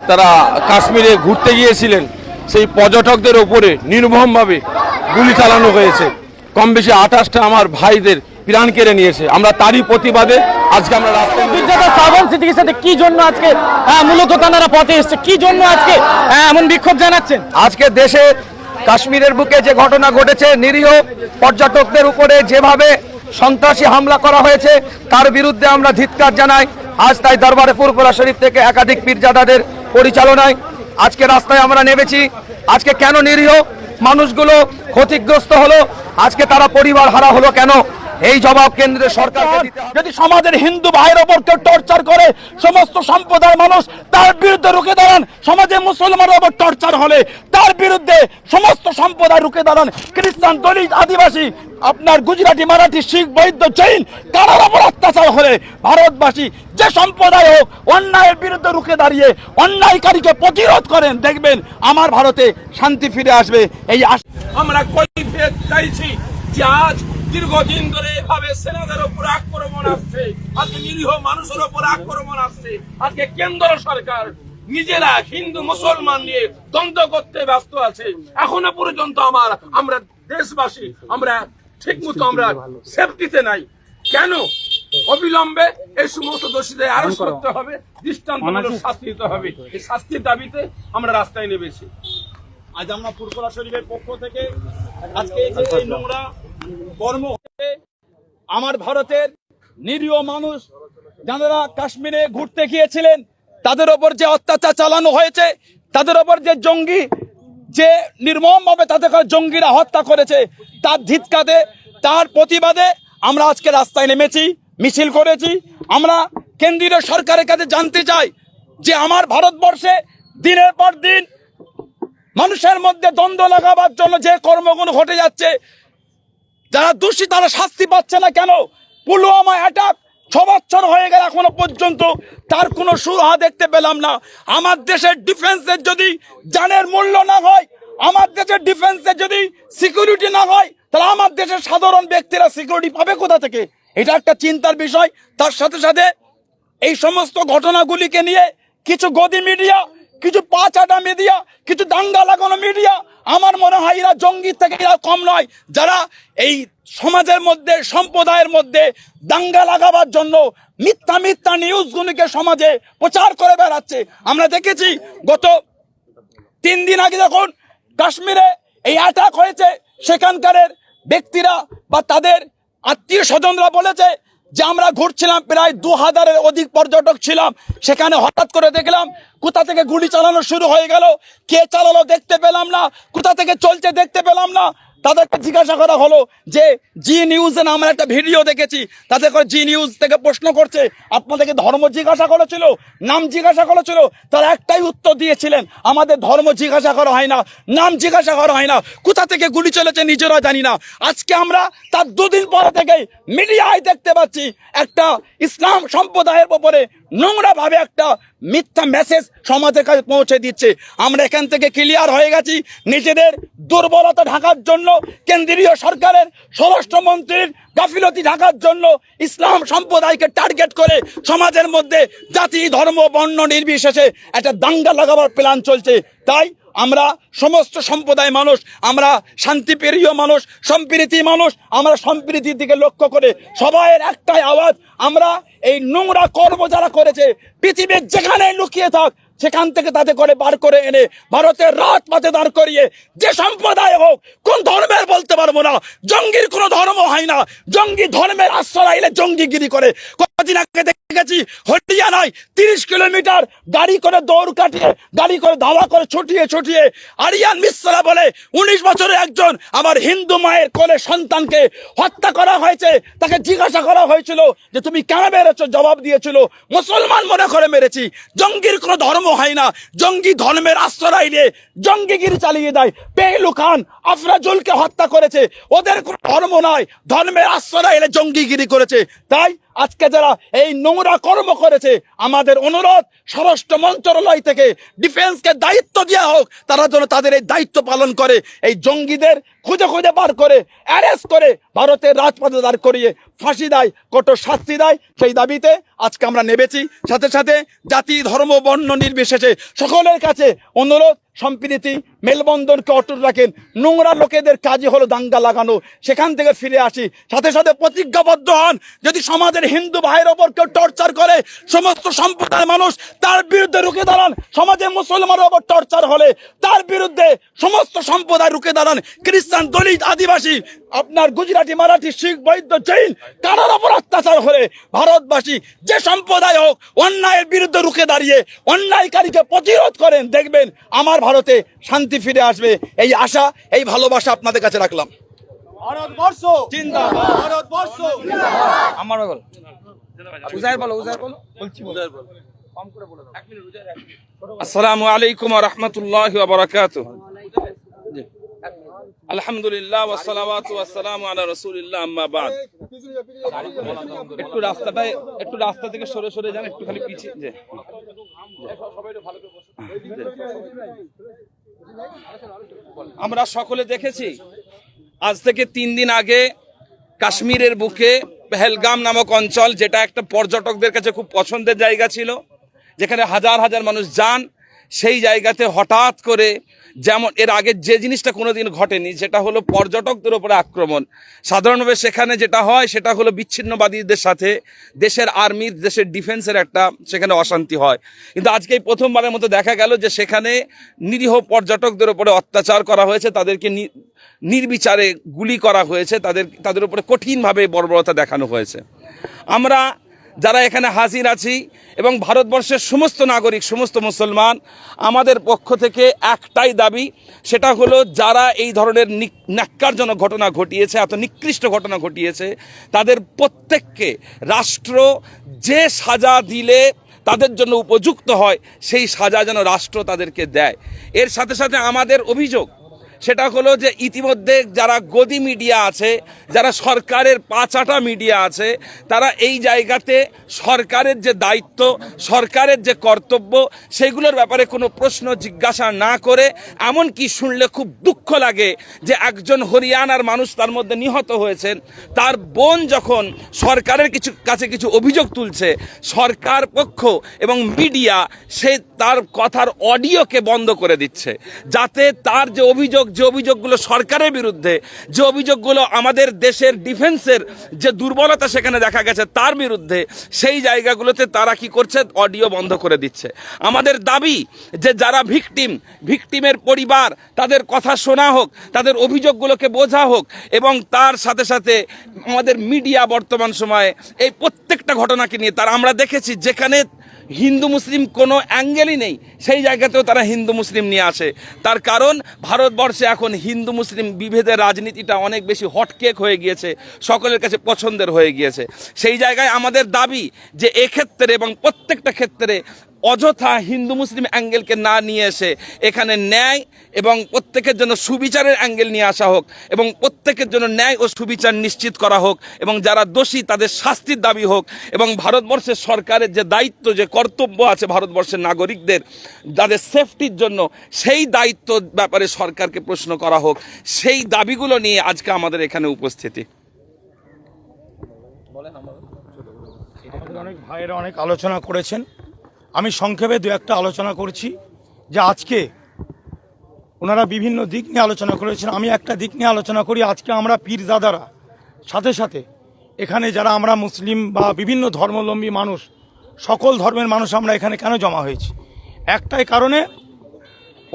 তারা কাশ্মীরে ঘুরতে গিয়েছিলেন সেই পর্যটকদের ওপরে নির্মমভাবে গুলি চালানো হয়েছে। কম বেশি আঠাশটা আমার ভাইদের প্রাণ কেড়ে নিয়েছে। আমরা তারই প্রতিবাদে আজকে আমরা রাস্তায় শ্রাবণ সিদ্দিকের সাথে কি জন্য আজকে মূলত তারা পথে এসছে কি জন্য আজকে এমন বিক্ষোভ জানাচ্ছেন? আজকে দেশে কাশ্মীরের বুকে যে ঘটনা ঘটেছে নিরীহ পর্যটকদের উপরে যেভাবে সন্ত্রাসী হামলা করা হয়েছে তার বিরুদ্ধে আমরা ধিৎকার জানাই। আজ তাই দরবারে ফুরফুরা শরীফ থেকে একাধিক পীরজাদাদের পরিচালনায় আজকে রাস্তায় আমরা নেমেছি। আজকে কেন নিরীহ মানুষগুলো ক্ষতিগ্রস্ত হলো? আজকে তারা পরিবার হারা হলো কেন? এই জবাব কেন্দ্রের সরকার যদি সমাজের হিন্দু ভাইয়ের ওপর কেউ টর্চার করে সমস্ত সম্প্রদায়ের মানুষ তার বিরুদ্ধে রুখে দাঁড়ান। সমাজে মুসলমানের ওপর টর্চার হলে তার বিরুদ্ধে সমস্ত সম্প্রদায় রুখে দাঁড়ান। খ্রিস্টান দলিত আদিবাসী আপনার গুজরাটি মারাঠি শিখ বৈদ্য জৈন কারোর ওপর অত্যাচার হলে ভারতবাসী যে সম্প্রদায় হোক অন্যায়ের বিরুদ্ধে রুখে দাঁড়িয়ে অন্যায়কারীকে প্রতিরোধ করেন দেখবেন আমার ভারতে শান্তি ফিরে আসবে। এই আশ- আমরা কৈফিয়ত চাইছি যে আজ দীর্ঘদিন ধরে এভাবে সেনাদের উপর আক্রমণ আসছে আজকে নিরীহ মানুষের উপর আক্রমণ আসছে আজকে কেন্দ্র সরকার নিজেরা হিন্দু মুসলমান নিয়ে দ্বন্দ্ব করতে ব্যস্ত আছে। এখনও পর্যন্ত আমার আমরা দেশবাসী আমরা ঠিক মতো আমরা সেফটিতে নাই। কেন? অবিলম্বে এই সমস্ত দোষীদের আরও করতে হবে দৃষ্টান্তমূলক শাস্তি দিতে হবে। এই শাস্তির দাবিতে আমরা রাস্তায় নেমেছি। আজ আমরা ফুরফুরা শরীফের পক্ষ থেকে আজকে এই যে এই নোংরা কর্ম আমার ভারতের নিরীহ মানুষ যারা কাশ্মীরে ঘুরতে গিয়েছিলেন, তাদের ওপর যে অত্যাচার চালানো হয়েছে, তাদের ওপর যে জঙ্গি যে নির্মমভাবে তাদেরকে জঙ্গিরা হত্যা করেছে, তার ধিৎকাতে তার প্রতিবাদে আমরা আজকে রাস্তায় নেমেছি, মিছিল করেছি। আমরা কেন্দ্রীয় সরকারের কাছে জানতে চাই যে আমার ভারতবর্ষে দিনের পর দিন মানুষের মধ্যে দ্বন্দ্ব লাগাবার জন্য যে কর্মগুলো ঘটে যাচ্ছে যারা দোষী, তারা শাস্তি পাচ্ছে না কেন? পুলওয়ামা অ্যাটাক ছ বছর হয়ে গেল এখনও পর্যন্ত। তার কোনো সুরাহা দেখতে পেলাম না। আমার দেশের ডিফেন্সের যদি জানের মূল্য না হয়, আমার দেশের ডিফেন্সের যদি সিকিউরিটি না হয়, তাহলে আমার দেশের সাধারণ ব্যক্তিরা সিকিউরিটি পাবে কোথা থেকে? এটা একটা চিন্তার বিষয়। তার সাথে সাথে এই সমস্ত ঘটনাগুলিকে নিয়ে কিছু গদি মিডিয়া কিছু পাঁচাটা মিডিয়া কিছু দাঙ্গা লাগানো মিডিয়া আমার মনে হয় এরা জঙ্গির থেকে এরা কম নয়। যারা এই সমাজের মধ্যে, সম্প্রদায়ের মধ্যে দাঙ্গা লাগাবার জন্য মিথ্যা মিথ্যা নিউজগুলিকে সমাজে প্রচার করে বেড়াচ্ছে। আমরা দেখেছি গত তিন দিন আগে যখন কাশ্মীরে এই অ্যাটাক হয়েছে, সেখানকারের ব্যক্তিরা বা তাদের আত্মীয় স্বজনরা বলেছে যে আমরা ঘুরছিলাম প্রায় দু হাজারের অধিক পর্যটক ছিলাম, সেখানে হঠাৎ করে দেখলাম কোথা থেকে গুলি চালানো শুরু হয়ে গেল, কে চালালো দেখতে পেলাম না, কোথা থেকে চলছে দেখতে পেলাম না। তাদেরকে জিজ্ঞাসা করা হলো যে, জি নিউজে আমরা একটা ভিডিও দেখেছি। তাদের করে জি নিউজ থেকে প্রশ্ন করছে। আপনাদেরকে ধর্ম জিজ্ঞাসা করেছিল? নাম জিজ্ঞাসা করেছিল? তারা একটাই উত্তর দিয়েছিলেন, আমাদের ধর্ম জিজ্ঞাসা করা হয় না, নাম জিজ্ঞাসা করা হয় না। কোথা থেকে গুলি চলেছে নিজেরা জানি না। আজকে আমরা তার দুদিন পরে থেকেই মিডিয়ায় দেখতে পাচ্ছি একটা ইসলাম সম্প্রদায়ের উপরে নোংরা ভাবে একটা মিথ্যা মেসেজ সমাজের কাছে পৌঁছে দিচ্ছে। আমরা এখান থেকে ক্লিয়ার হয়ে গেছি। নিজেদের দুর্বলতা ঢাকার জন্য, কেন্দ্রীয় সরকারের স্বরাষ্ট্রমন্ত্রীর গাফিলতি ঢাকার জন্য ইসলাম সম্প্রদায়কে টার্গেট করে সমাজের মধ্যে জাতি, ধর্ম, বর্ণ নির্বিশেষে একটা দাঙ্গা লাগাবার প্ল্যান চলছে। তাই আমরা সমস্ত সম্প্রদায় মানুষ, আমরা শান্তিপ্রিয় মানুষ, সম্প্রীতি মানুষ, আমরা সম্প্রীতির দিকে লক্ষ্য করে সবাইয়ের একটাই আওয়াজ, আমরা এই নোংরা কর্ম যারা করেছে পৃথিবীর যেখানে লুকিয়ে থাক সেখান থেকে তাতে করে বার করে এনে ভারতের রাত পাতে দাঁড় করিয়ে যে সম্প্রদায় হোক, কোন ধর্মের বলতে পারব না। জঙ্গির কোনো ধর্ম হয় না। জঙ্গি ধর্মের আশ্রয় এলে জঙ্গিগিরি করে। কদিন আগে দেখেছি হরিয়ানায় তিরিশ কিলোমিটার গাড়ি করে দৌড় কাটিয়ে, গাড়ি করে ধাওয়া করে ছুটিয়ে ছুটিয়ে আরিয়ান মিশ্রা বলে, উনিশ বছরের একজন আমার হিন্দু মায়ের কোলে সন্তানকে হত্যা করা হয়েছে। তাকে জিজ্ঞাসা করা হয়েছিল যে, তুমি কেন মেরেছ? জবাব দিয়েছিল, মুসলমান মনে করে মেরেছি। জঙ্গির কোনো ধর্ম হয় না। জঙ্গি ধর্মের আশ্রয় নিয়ে জঙ্গিগিরি চালিয়ে দেয়। পেহলু খান আফরাজুলকে হত্যা করেছে। ওদের কোনো ধর্ম নয় ধর্মের আশ্রয় এলে জঙ্গিগিরি করেছে। তাই আজকে যারা এই নোংরা কর্ম করেছে, আমাদের অনুরোধ, স্বরাষ্ট্র মন্ত্রণালয় থেকে ডিফেন্সকে দায়িত্ব দেওয়া হোক, তারা যেন তাদের এই দায়িত্ব পালন করে, এই জঙ্গিদের খুঁজে খুঁজে বার করে অ্যারেস্ট করে, ভারতের রাজপথে দাঁড় করিয়ে ফাঁসি দেয়, কঠোর শাস্তি দেয়, সেই দাবিতে আজকে আমরা নেবেছি সাথে সাথে জাতি, ধর্ম, বর্ণ নির্বিশেষে সকলের কাছে অনুরোধ সম্প্রীতি মেলবন্ধনকে অটুট রাখেন। নোংরা লোকেদের কাজে হলো দাঙ্গা লাগানো। সেখান থেকে ফিরে আসি। সাথে সাথে প্রতিজ্ঞাবদ্ধ হন। যদি সমাজের হিন্দু ভাইয়ের ওপর কেউ টর্চার করে, সমস্ত সম্প্রদায়ের মানুষ তার বিরুদ্ধে রুখে দাঁড়ান। সমাজে মুসলমানের ওপর টর্চার হলে তার বিরুদ্ধে সমস্ত সম্প্রদায় রুখে দাঁড়ান। খ্রিস্টান, দলিত, আদিবাসী, আপনার গুজরাটি, মারাঠি, শিখ, বৈদ্য, জৈন, কারোর ওপর অত্যাচার হলে ভারতবাসী যে সম্প্রদায় হোক, অন্যায়ের বিরুদ্ধে রুখে দাঁড়িয়ে অন্যায়কারীকে প্রতিরোধ করেন। দেখবেন আমার ভারতে শান্তি ফিরে আসবে এই আশা এই ভালোবাসা আপনাদের কাছে রাখলাম। ভারতবর্ষ! ভারতবর্ষ! আমার বল। উজাইর বলো উজাইর বলো। আসসালামু আলাইকুম ওয়া রাহমাতুল্লাহি আলহামদুলিল্লাহ ওয়া সালাওয়াতু আলা রাসূলিল্লাহ আম্মা বাদ। একটু রাস্তা থেকে সরে সরে যান একটু খালি পিছিয়ে যে। আমরা সকলে দেখেছি, আজ থেকে তিন দিন আগে কাশ্মীরের বুকে পেহেলগাম নামক অঞ্চল, যেটা একটা পর্যটকদের কাছে খুব পছন্দের জায়গা ছিল, যেখানে হাজার হাজার মানুষ যান, সেই জায়গাতে হঠাৎ করে যেমন এর আগে যে জিনিসটা কোনোদিন ঘটেনি যেটা হলো পর্যটকদের উপরে আক্রমণ। সাধারণভাবে সেখানে যেটা হয়, সেটা হলো বিচ্ছিন্নবাদীদের সাথে দেশের আর্মির দেশের ডিফেন্সের একটা সেখানে অশান্তি হয়। কিন্তু আজকে প্রথমবারের মতো দেখা গেল যে সেখানে নিরীহ পর্যটকদের উপরে অত্যাচার করা হয়েছে, তাদেরকে নির্বিচারে গুলি করা হয়েছে, তাদের তাদের উপরে কঠিনভাবে বর্বরতা দেখানো হয়েছে। আমরা যারা এখানে হাজির আছি এবং ভারতবর্ষের সমস্ত নাগরিক, সমস্ত মুসলমান, আমাদের পক্ষ থেকে একটাই দাবি, সেটা হলো যারা এই ধরনের নিক- ন্যাক্কারজনক ঘটনা ঘটিয়েছে, এত নিকৃষ্ট ঘটনা ঘটিয়েছে, তাদের প্রত্যেককে রাষ্ট্র যে সাজা দিলে তাদের জন্য উপযুক্ত হয়, সেই সাজা যেন রাষ্ট্র তাদেরকে দেয়। এর সাথে সাথে আমাদের অভিযোগ সেটা হলো যে ইতিমধ্যে যারা গদি মিডিয়া আছে, যারা সরকারের পাঁচাটা মিডিয়া আছে, তারা এই জায়গাতে সরকারের যে দায়িত্ব, সরকারের যে কর্তব্য, সেগুলোর ব্যাপারে কোনো প্রশ্ন জিজ্ঞাসা না করে এমন কি শুনলে খুব দুঃখ লাগে যে একজন হরিয়ানার মানুষ তার মধ্যে নিহত হয়েছেন, তার বোন যখন সরকারের কিছু, কাছে কিছু অভিযোগ তুলছে, সরকার পক্ষ এবং মিডিয়া সে তার কথার অডিওকে বন্ধ করে দিচ্ছে, যাতে তার যে অভিযোগ যে অভিযোগগুলো সরকারের বিরুদ্ধে, যে অভিযোগগুলো আমাদের দেশের ডিফেন্সের যে দুর্বলতা সেখানে দেখা গেছে তার বিরুদ্ধে, সেই জায়গাগুলোতে তারা কি করছে? অডিও বন্ধ করে দিচ্ছে। আমাদের দাবি যে যারা ভিকটিম, ভিকটিমের পরিবার, তাদের কথা শোনা হোক, তাদের অভিযোগগুলোকে বোঝা হোক এবং তার সাথে সাথে আমাদের মিডিয়া বর্তমান সময়ে এই প্রত্যেকটা ঘটনাকে নিয়ে তারা আমরা দেখেছি যেখানে হিন্দু মুসলিম কোনো অ্যাঙ্গেলই নেই। সেই জায়গাতেও তারা হিন্দু মুসলিম নিয়ে আসে। তার কারণ, ভারতবর্ষে এখন হিন্দু মুসলিম বিভেদের রাজনীতিটা অনেক বেশি হটকেক হয়ে গিয়েছে, সকলের কাছে পছন্দের হয়ে গিয়েছে। সেই জায়গায় আমাদের দাবি যে এক্ষেত্রে এবং প্রত্যেকটা ক্ষেত্রে অযথা হিন্দু মুসলিম অ্যাঙ্গেলকে না নিয়ে এসে এখানে ন্যায় এবং প্রত্যেকের জন্য সুবিচারের অ্যাঙ্গেল নিয়ে আসা হোক এবং প্রত্যেকের জন্য ন্যায় ও সুবিচার নিশ্চিত করা হোক এবং যারা দোষী তাদের শাস্তির দাবি হোক এবং ভারতবর্ষের সরকারের যে দায়িত্ব, যে কর্তব্য আছে ভারতবর্ষের নাগরিকদের, যাদের সেফটির জন্য সেই দায়িত্ব ব্যাপারে সরকারকে প্রশ্ন করা হোক। সেই দাবিগুলো নিয়ে আজকে আমাদের এখানে উপস্থিতি। অনেক ভাইয়েরা অনেক আলোচনা করেছেন। আমি সংক্ষেপে দু একটা আলোচনা করছি যে আজকে ওনারা বিভিন্ন দিক নিয়ে আলোচনা করেছেন। আমি একটা দিক নিয়ে আলোচনা করি, আজকে আমরা পীরজাদারা সাথে সাথে এখানে যারা আমরা মুসলিম বা বিভিন্ন ধর্মাবলম্বী মানুষ, সকল ধর্মের মানুষ আমরা এখানে কেন জমা হয়েছি? একটাই কারণে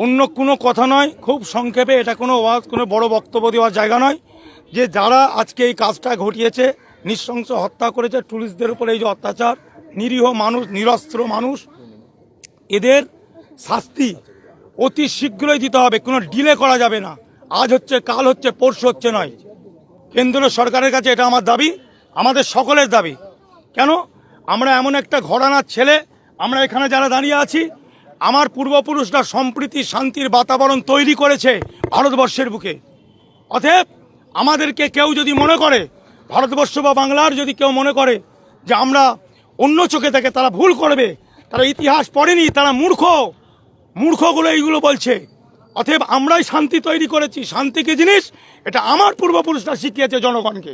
অন্য কোনো কথা নয়, খুব সংক্ষেপে এটা কোনো কোনো বড় বক্তব্য দেওয়ার জায়গা নয় যে যারা আজকে এই কাজটা ঘটিয়েছে, নৃশংস হত্যা করেছে, টুরিস্টদের উপরে এই যে অত্যাচার নিরীহ মানুষ, নিরস্ত্র মানুষ, এদের শাস্তি অতি শীঘ্রই দিতে হবে। কোনো ডিলে করা যাবে না। আজ হচ্ছে, কাল হচ্ছে, পরশু হচ্ছে নয়। কেন্দ্র সরকারের কাছে এটা আমার দাবি, আমাদের সকলের দাবি। কেন? আমরা এমন একটা ঘরানার ছেলে, আমরা এখানে যারা দাঁড়িয়ে আছি, আমার পূর্বপুরুষরা সম্প্রীতি, শান্তির বাতাবরণ তৈরি করেছে ভারতবর্ষের বুকে। অতএব, আমাদেরকে কেউ যদি মনে করে, ভারতবর্ষ বা বাংলার যদি কেউ মনে করে যে আমরা অন্য চোখে থেকে তারা ভুল করবে। তারা ইতিহাস পড়েনি, তারা মূর্খ। মূর্খগুলো এইগুলো বলছে। অতএব আমরাই শান্তি তৈরি করেছি। শান্তি কি জিনিস? এটা আমার পূর্বপুরুষরা শিখিয়েছে জনগণকে।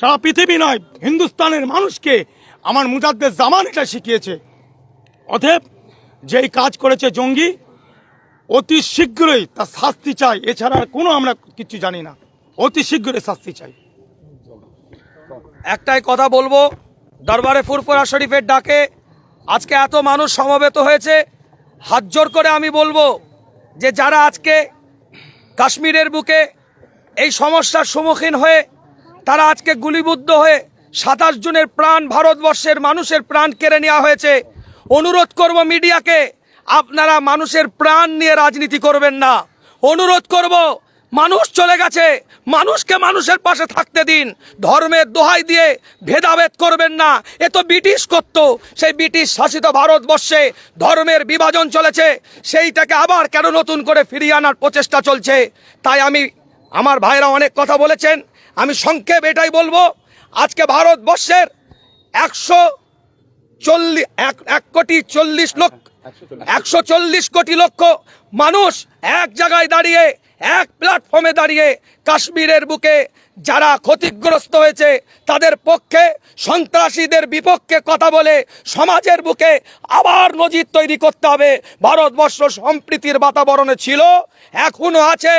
সারা পৃথিবী নয়, হিন্দুস্তানের মানুষকে আমার মুজাদ্দের জামান এটা শিখিয়েছে। অতএব যেই কাজ করেছে জঙ্গি, অতি শীঘ্রই তার শাস্তি চাই। এছাড়া কোনো আমরা কিছু জানি না। অতি শীঘ্রই শাস্তি চাই। একটাই কথা বলব দরবারে ফুরফুরা শরীফের ডাকে আজকে এত মানুষ সমবেত হয়েছে। হাত জোর করে আমি বলব যে যারা আজকে কাশ্মীরের বুকে এই সমস্যার সম্মুখীন হয়ে, তারা আজকে গুলিবুদ্ধ হয়ে সাতাশ জনের প্রাণ ভারতবর্ষের মানুষের প্রাণ কেড়ে নেওয়া হয়েছে। অনুরোধ করব মিডিয়াকে, আপনারা মানুষের প্রাণ নিয়ে রাজনীতি করবেন না। অনুরোধ করব মানুষ চলে গেছে। মানুষকে মানুষের পাশে থাকতে দিন। ধর্মের দোহাই দিয়ে ভেদাভেদ করবেন না। এ তো ব্রিটিশ করত। সেই ব্রিটিশ শাসিত ভারতবর্ষে ধর্মের বিভাজন চলেছে। সেইটাকে আবার কেন নতুন করে ফিরিয়ে আনার প্রচেষ্টা চলছে? তাই আমি, আমার ভাইরা অনেক কথা বলেছেন। আমি সংক্ষেপ এটাই বলব। আজকে ভারতবর্ষের একশো চল্লিশ এক কোটি চল্লিশ লক্ষ, একশো চল্লিশ কোটি লক্ষ মানুষ এক জায়গায় দাঁড়িয়ে এক প্ল্যাটফর্মে দাঁড়িয়ে কাশ্মীরের বুকে যারা ক্ষতিগ্রস্ত হয়েছে, তাদের পক্ষে সন্ত্রাসীদের বিপক্ষে কথা বলে সমাজের বুকে আবার নজির তৈরি করতে হবে। ভারতবর্ষ সম্প্রীতির বাতাবরণে ছিল। এখনও আছে।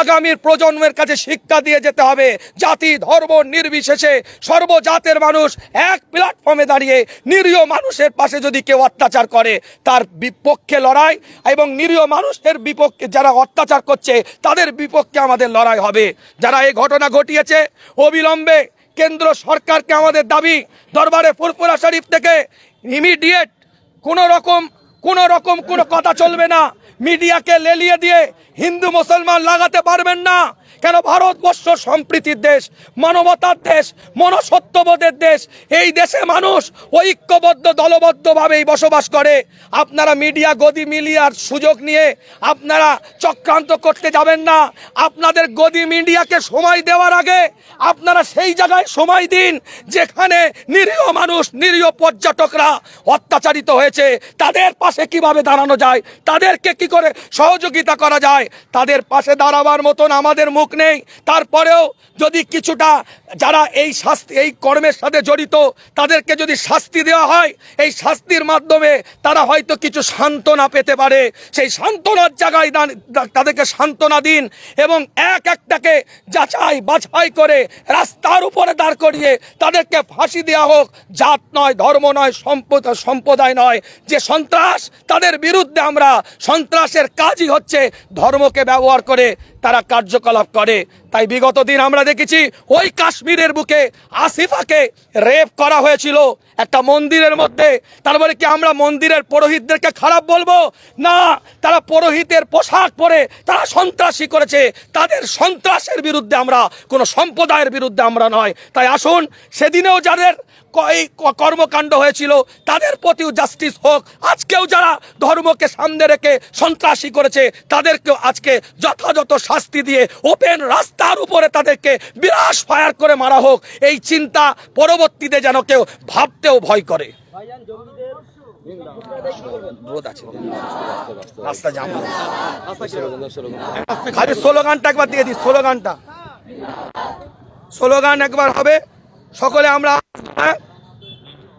আগামীর প্রজন্মের কাছে শিক্ষা দিয়ে যেতে হবে। জাতি, ধর্ম নির্বিশেষে সর্বজাতের মানুষ এক প্ল্যাটফর্মে দাঁড়িয়ে নিরীহ মানুষের পাশে যদি কেউ অত্যাচার করে, তার বিপক্ষে লড়াই এবং নিরীহ মানুষের বিপক্ষে যারা অত্যাচার করছে, তাদের বিপক্ষে আমাদের লড়াই হবে। যারা এই ঘটনা ঘটিয়েছে, অবিলম্বে কেন্দ্র সরকারকে আমাদের দাবি, দরবারে ফুরফুরা শরীফ থেকে ইমিডিয়েট কোনো রকম কোনো রকম কোনো কথা চলবে না। মিডিয়াকে লেলিয়ে দিয়ে হিন্দু মুসলমান লাগাতে পারবেন না। কেন ভারতবর্ষ সম্প্রীতির দেশ, মানবতার দেশ মনসত্যবোধের দেশ, এই দেশে মানুষ ঐক্যবদ্ধ, দলবদ্ধভাবেই বসবাস করে। আপনারা মিডিয়া গদি মিলিয়ার সুযোগ নিয়ে আপনারা চক্রান্ত করতে যাবেন না। আপনাদের গদি মিডিয়াকে সময় দেওয়ার আগে আপনারা সেই জায়গায় সময় দিন যেখানে নিরীহ মানুষ, নিরীহ পর্যটকরা অত্যাচারিত হয়েছে। তাদের পাশে কীভাবে দাঁড়ানো যায়? তাদেরকে কি করে সহযোগিতা করা যায়? তাদের পাশে দাঁড়াবার মতন আমাদের মুখ নেই। তারপরেও যদি কিছুটা যারা এই শাস্তি, এই কর্মের সাথে জড়িত, তাদেরকে যদি শাস্তি দেওয়া হয়, এই শাস্তির মাধ্যমে তারা হয়তো কিছু সান্ত্বনা পেতে পারে। সেই সান্ত্বনার জায়গায় দান- তাদেরকে সান্ত্বনা দিন এবং এক একটাকে যাচাই বাছাই করে রাস্তার উপরে দাঁড় করিয়ে তাদেরকে ফাঁসি দেওয়া হোক। জাত নয়, ধর্ম নয়, সম্পদ, সম্প্রদায় নয়। যে সন্ত্রাস, তাদের বিরুদ্ধে আমরা সন্ত্রাসের কাজই হচ্ছে ধর্মকে ব্যবহার করে তারা কার্যকলাপ করে। তাই বিগত দিন আমরা দেখেছি ওই কাশ্মীরের বুকে আসিফাকে রেপ করা হয়েছিল। একটা মন্দিরের মধ্যে। তারপরে কি আমরা মন্দিরের পুরোহিতদেরকে খারাপ বলব? না, তারা পুরোহিতের পোশাক পরে তারা সন্ত্রাসী করেছে। তাদের সন্ত্রাসের বিরুদ্ধে আমরা, কোনো সম্প্রদায়ের বিরুদ্ধে আমরা নয়। তাই আসুন, সেদিনেও যাদের কর্মকাণ্ড হয়েছিল, তাদের প্রতিও জাস্টিস হোক। আজকেও যারা ধর্মকে সামনে রেখে সন্ত্রাসী করেছে, তাদেরকেও আজকে যথাযথ শাস্তি দিয়ে ওপেন রাস্তার উপরে তাদেরকে বিরাশ ফায়ার করে মারা হোক। এই চিন্তা পরবর্তীতে যেন কেউ ভাবতেও ভয় করে। খালি স্লোগানটা একবার দিয়ে দিই, স্লোগানটা। স্লোগান একবার হবে, সকলে আমরা?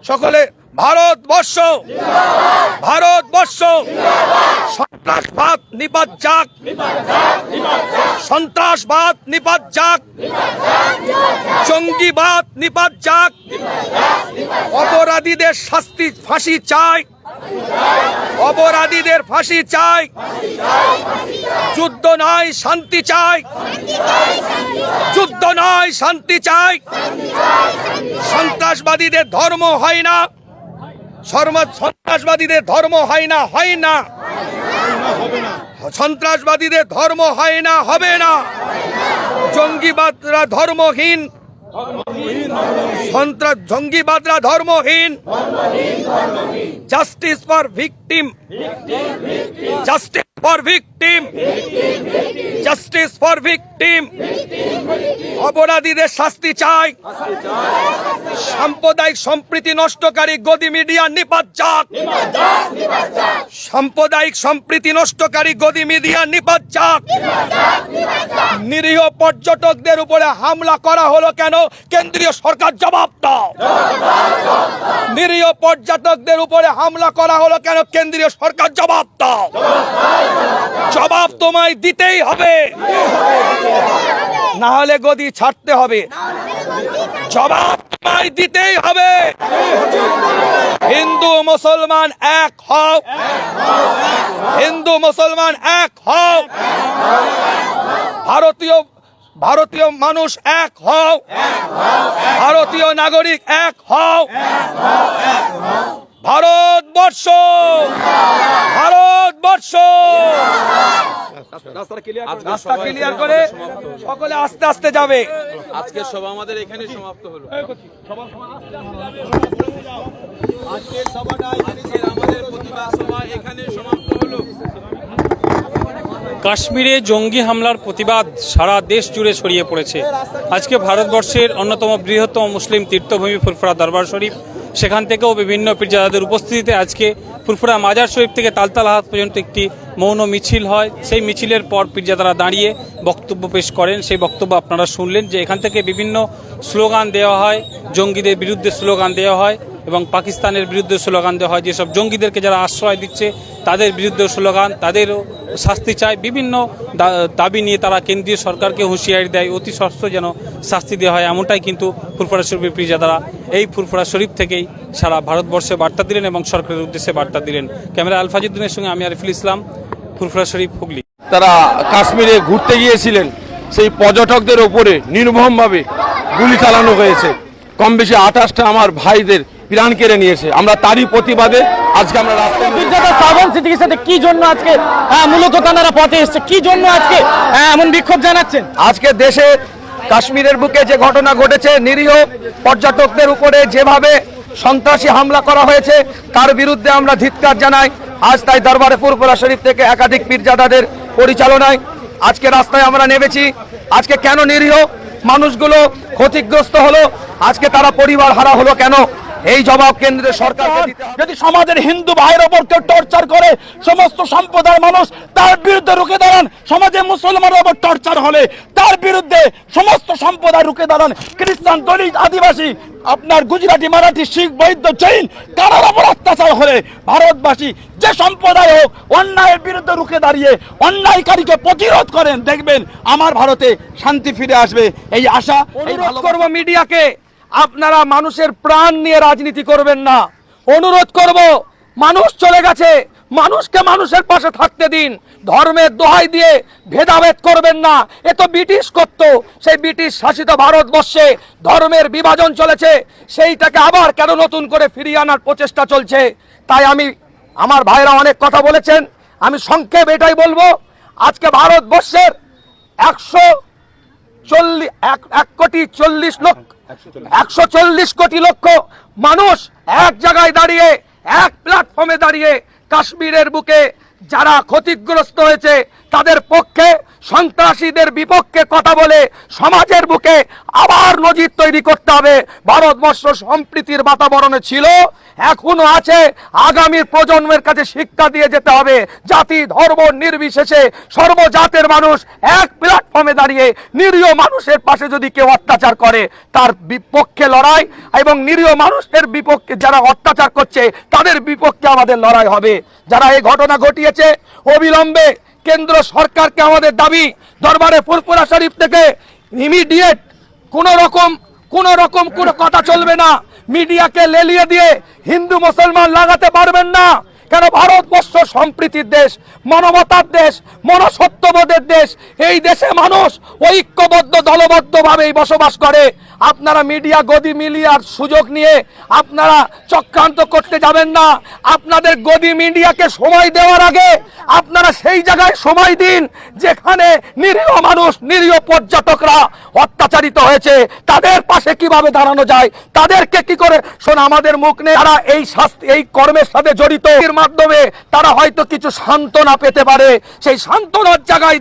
সকলে ভারতবর্ষ। ভারতবর্ষ। সন্ত্রাসবাদ নিপাত যাক। সন্ত্রাসবাদ নিপাত যাক। জঙ্গিবাদ নিপাত যাক। অপরাধীদের শাস্তি ফাঁসি চাই। অপরাধীদের ফাঁসি চাই। যুদ্ধ নয়, শান্তি চাই। যুদ্ধ নয়, শান্তি চাই। সন্ত্রাসবাদীদের ধর্ম হয় না। সন্ত্রাসবাদীদের ধর্ম হয় না হয় না। সন্ত্রাসবাদীদের ধর্ম হয় না, হবে না। জঙ্গিবাদরা ধর্মহীন। সন্ত্রাস জঙ্গিবাদরা ধর্মহীন justice for victim justice for victim justice for victim অপরাধীদের শাস্তি চাই। সাম্প্রদায়িক সম্প্রীতি নষ্টকারী গদি মিডিয়া নিপাত যাক। সাম্প্রদায়িক সম্প্রীতি নষ্টকারী গদি মিডিয়া নিপাত যাক। নিরীহ পর্যটকদের উপরে হামলা করা হলো কেন? কেন্দ্রীয় সরকার জবাব দাও। নিরীহ পর্যটকদের উপরে হামলা করা হলো কেন? কেন্দ্রীয় সরকার জবাব দাও। জবাব তোমায় দিতেই হবে। না হলে গদি ছাড়তে হবে। জবাব তোমায় দিতেই হবে। হিন্দু, মুসলমান এক হও। হিন্দু, মুসলমান এক হও। ভারতীয় ভারতীয় মানুষ এক হও। ভারতীয় নাগরিক এক হও। ভারতবর্ষ! ভারতবর্ষ! রাস্তা ক্লিয়ার করে সকলে আস্তে আস্তে যাবে। আজকের সভা আমাদের এখানে সমাপ্ত হলো। আজকের আমাদের প্রতিবাদ সভা এখানে সমাপ্ত হলো। কাশ্মীরে জঙ্গি হামলার প্রতিবাদ সারা দেশ জুড়ে ছড়িয়ে পড়েছে। আজকে ভারতবর্ষের অন্যতম বৃহত্তম মুসলিম তীর্থভূমি ফুরফুরা দরবার শরীফ সেখান থেকেও বিভিন্ন পীরজাদাদের উপস্থিতিতে আজকে ফুরফুরা মাজার শরীফ থেকে তালতালাহাত পর্যন্ত একটি মৌন মিছিল হয়। সেই মিছিলের পর পীরজাদারা দাঁড়িয়ে বক্তব্য পেশ করেন। সেই বক্তব্য আপনারা শুনলেন যে এখান থেকে বিভিন্ন স্লোগান দেওয়া হয়, জঙ্গিদের বিরুদ্ধে স্লোগান দেওয়া হয়। এবং পাকিস্তানের বিরুদ্ধে স্লোগান দেওয়া হয়, যেসব জঙ্গিদেরকে যারা আশ্রয় দিচ্ছে, তাদের বিরুদ্ধে স্লোগান, তাদেরও শাস্তি চায়। বিভিন্ন দাবি নিয়ে তারা কেন্দ্রীয় সরকারকে হুঁশিয়ারি দেয়, অতি সস্ত যেন শাস্তি দেওয়া হয়। এমনটাই কিন্তু ফুরফুরা শরীফের প্রিজাদারা এই ফুরফুরা শরীফ থেকেই সারা ভারতবর্ষে বার্তা দিলেন এবং সরকারের উদ্দেশ্যে বার্তা দিলেন। ক্যামেরা আলফাজুদ্দিনের সঙ্গে আমি আরিফুল ইসলাম ফুরফুরা শরীফ, হুগলি। তারা কাশ্মীরে ঘুরতে গিয়েছিলেন। সেই পর্যটকদের ওপরে নির্মমভাবে গুলি চালানো হয়েছে। কম বেশি আঠাশটা আমার ভাইদের প্রাণ কেড়ে নিয়েছে। আমরা তারই প্রতিবাদে আজকে আমরা রাস্তায় শ্রাবণ সিদ্দিকীর সাথে কি জন্য আজকে আহ, মূলত তারা পথে এসছে? কি জন্য আজকে আহ, এমন বিক্ষোভ জানাচ্ছেন? আজকে দেশে কাশ্মীরের বুকে যে ঘটনা ঘটেছে নিরীহ পর্যটকদের উপরে যেভাবে সন্ত্রাসী হামলা করা হয়েছে তার বিরুদ্ধে আমরা ধিক্কার জানাই। আজ তাই দরবারে ফুরফুরা শরীফ থেকে একাধিক পীরজাদাদের পরিচালনায় আজকে রাস্তায় আমরা নেমেছি। আজকে কেন নিরীহ মানুষগুলো ক্ষতিগ্রস্ত হলো? আজকে তারা পরিবার হারা হলো কেন? এই জবাব দিতে হবে। যদি সমাজের হিন্দু ভাইয়ের ওপর কেউ টর্চার করে সমস্ত সম্প্রদায়ের মানুষ তার বিরুদ্ধে রুখে দাঁড়ান সমাজে মুসলমানের ওপর টর্চার হলে তার বিরুদ্ধে সমস্ত সম্প্রদায় রুখে দাঁড়ান। খ্রিস্টান দলিত আদিবাসী আপনার গুজরাটি মারাঠি শিখ বৈদ্য জৈন কারোর ওপর অত্যাচার হলে ভারতবাসী যে সম্প্রদায় হোক অন্যায়ের বিরুদ্ধে রুখে দাঁড়িয়ে অন্যায়কারীকে প্রতিরোধ করেন দেখবেন আমার ভারতে শান্তি ফিরে আসবে। এই আশা অনুরোধ করব মিডিয়াকে। আপনারা মানুষের প্রাণ নিয়ে রাজনীতি করবেন না। অনুরোধ করব, মানুষ চলে গেছে, মানুষকে মানুষের পাশে থাকতে দিন। ধর্মের দোহাই দিয়ে ভেদাভেদ করবেন না। এ তো ব্রিটিশ করত সেই ব্রিটিশ শাসিত ভারতবর্ষে ধর্মের বিভাজন চলেছে। সেইটাকে আবার কেন নতুন করে ফিরিয়ে আনার প্রচেষ্টা চলছে? তাই আমি, আমার ভাইরা অনেক কথা বলেছেন। আমি সংক্ষেপ এটাই বলব। আজকে ভারতবর্ষের একশো চল্লিশ এক কোটি চল্লিশ লক্ষ একশো চল্লিশ কোটি লক্ষ মানুষ এক জায়গায় দাঁড়িয়ে, এক প্ল্যাটফর্মে দাঁড়িয়ে কাশ্মীরের বুকে যারা ক্ষতিগ্রস্ত হয়েছে তাদের পক্ষে, সন্ত্রাসীদের বিপক্ষে কথা বলে সমাজের বুকে আবার নজির তৈরি করতে হবে। ভারতবর্ষ সম্প্রীতির বাতাবরণে ছিল, এখনও আছে। আগামী প্রজন্মের কাছে শিক্ষা দিয়ে যেতে হবে। জাতি, ধর্ম নির্বিশেষে সর্বজাতের মানুষ এক প্ল্যাটফর্মে দাঁড়িয়ে নিরীহ মানুষের পাশে যদি কেউ অত্যাচার করে, তার বিপক্ষে লড়াই এবং নিরীহ মানুষের বিপক্ষে যারা অত্যাচার করছে, তাদের বিপক্ষে আমাদের লড়াই হবে। যারা এই ঘটনা ঘটিয়েছে, অবিলম্বে কেন্দ্র সরকারকে আমাদের দাবি, দরবারে ফুরফুরা শরীফ থেকে ইমিডিয়েট কোন রকম কোন রকম কোনো কথা চলবে না। মিডিয়াকে লেলিয়ে দিয়ে হিন্দু, মুসলমান লাগাতে পারবেন না। কেন ভারতবর্ষ সম্প্রীতির দেশ, মানবতার দেশ মনসত্যবোধের দেশ। এই দেশে মানুষ ঐক্যবদ্ধ, দলবদ্ধভাবেই বসবাস করে। আপনারা মিডিয়া গদি মিলিয়ার সুযোগ নিয়ে আপনারা চক্রান্ত করতে যাবেন না। আপনাদের গদি মিডিয়াকে সময় দেওয়ার আগে আপনারা সেই জায়গায় সময় দিন যেখানে নিরীহ মানুষ, নিরীহ পর্যটকরা অত্যাচারিত হয়েছে। তাদের পাশে কীভাবে দাঁড়ানো যায়? তাদেরকে কি করে? শোন, আমাদের মুখ নেই। তারা এই শাস্তি, এই কর্মের সাথে জড়িত, এর মাধ্যমে তারা হয়তো কিছু সান্ত্বনা পেতে পারে। সেই সান্ত্বনার জায়গায়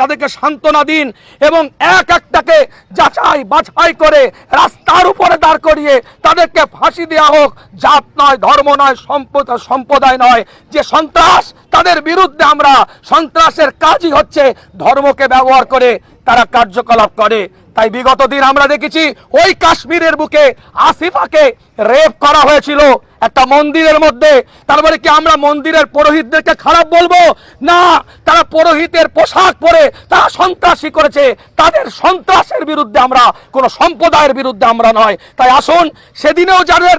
তাদেরকে সান্ত্বনা দিন এবং এক একটাকে যাচাই বাছাই করে রাস্তার উপরে দাঁড় করিয়ে তাদেরকে ফাঁসি দেওয়া হোক। জাত নয়, ধর্ম নয়, সম্পদ, সম্প্রদায় নয়। যে সন্ত্রাস, তাদের বিরুদ্ধে আমরা সন্ত্রাসের কাজই হচ্ছে ধর্মকে ব্যবহার করে তারা কার্যকলাপ করে। তাই বিগত দিন আমরা দেখেছি ওই কাশ্মীরের বুকে আসিফাকে রেপ করা হয়েছিল। একটা মন্দিরের মধ্যে। তারপরে কি আমরা মন্দিরের পুরোহিতদেরকে খারাপ বলব? না, তারা পুরোহিতের পোশাক পরে তারা সন্ত্রাসী করেছে। তাদের সন্ত্রাসের বিরুদ্ধে আমরা, কোনো সম্প্রদায়ের বিরুদ্ধে আমরা নয়। তাই আসুন, সেদিনেও যাদের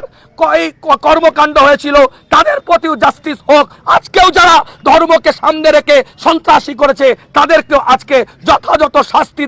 কর্মকাণ্ড হয়েছিল, তাদের প্রতিও জাস্টিস হোক। আজকেও যারা ধর্মকে সামনে রেখে সন্ত্রাসী করেছে, তাদেরকেও আজকে যথাযথ শাস্তি